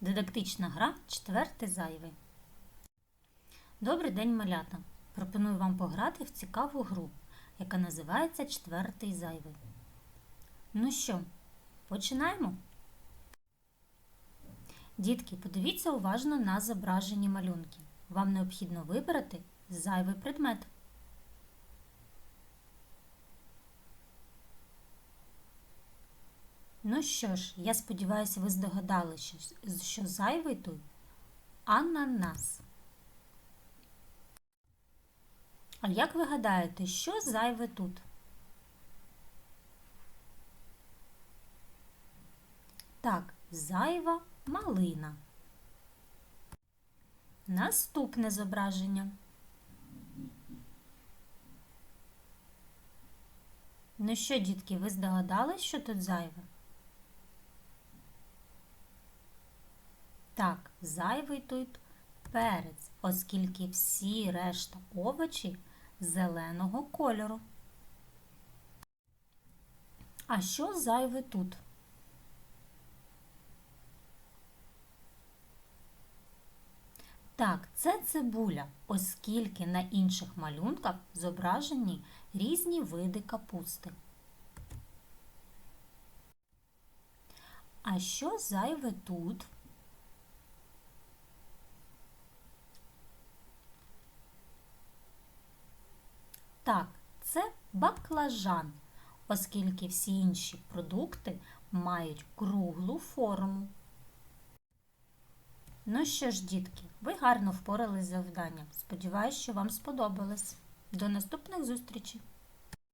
Дидактична гра четвертий зайвий. Добрий день, малята! Пропоную вам пограти в цікаву гру, яка називається Четвертий зайвий. Ну що, починаємо? Дітки, подивіться уважно на зображені малюнки. Вам необхідно вибрати зайвий предмет. Ну що ж, я сподіваюся, ви здогадали, що, що зайвий тут ананас. А як ви гадаєте, що зайве тут? Так, зайва малина. Наступне зображення. Ну що, дітки, ви здогадались, що тут зайве? Так, зайвий тут перець, оскільки всі решта овочі зеленого кольору. А що зайве тут? Так, це цибуля, оскільки на інших малюнках зображені різні види капусти. А що зайве тут? Так, це баклажан, оскільки всі інші продукти мають круглу форму. Ну що ж, дітки, ви гарно впорались з завданням. Сподіваюсь, що вам сподобалось. До наступних зустрічей!